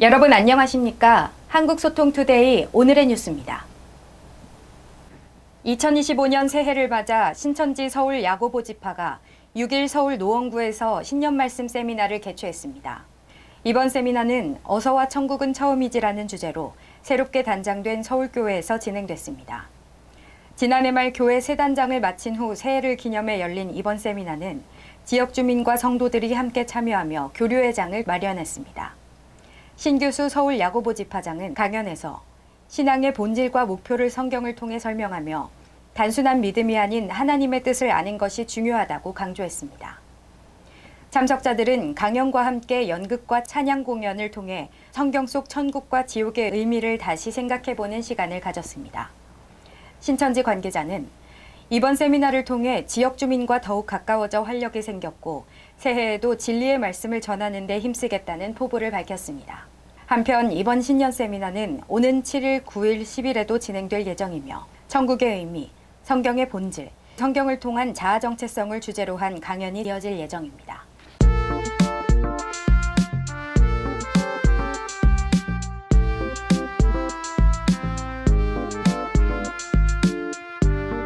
여러분 안녕하십니까? 한국소통투데이 오늘의 뉴스입니다. 2025년 새해를 맞아 신천지 서울 야고보 지파가 6일 서울 노원구에서 신년 말씀 세미나를 개최했습니다. 이번 세미나는 어서와 천국은 처음이지라는 주제로 새롭게 단장된 서울교회에서 진행됐습니다. 지난해 말 교회 새 단장을 마친 후 새해를 기념해 열린 이번 세미나는 지역 주민과 성도들이 함께 참여하며 교류회 장을 마련했습니다. 신규수 서울 야고보 집화장은 강연에서 신앙의 본질과 목표를 성경을 통해 설명하며 단순한 믿음이 아닌 하나님의 뜻을 아는 것이 중요하다고 강조했습니다. 참석자들은 강연과 함께 연극과 찬양 공연을 통해 성경 속 천국과 지옥의 의미를 다시 생각해보는 시간을 가졌습니다. 신천지 관계자는 이번 세미나를 통해 지역 주민과 더욱 가까워져 활력이 생겼고 새해에도 진리의 말씀을 전하는 데 힘쓰겠다는 포부를 밝혔습니다. 한편 이번 신년 세미나는 오는 7일, 9일, 10일에도 진행될 예정이며 천국의 의미, 성경의 본질, 성경을 통한 자아 정체성을 주제로 한 강연이 이어질 예정입니다.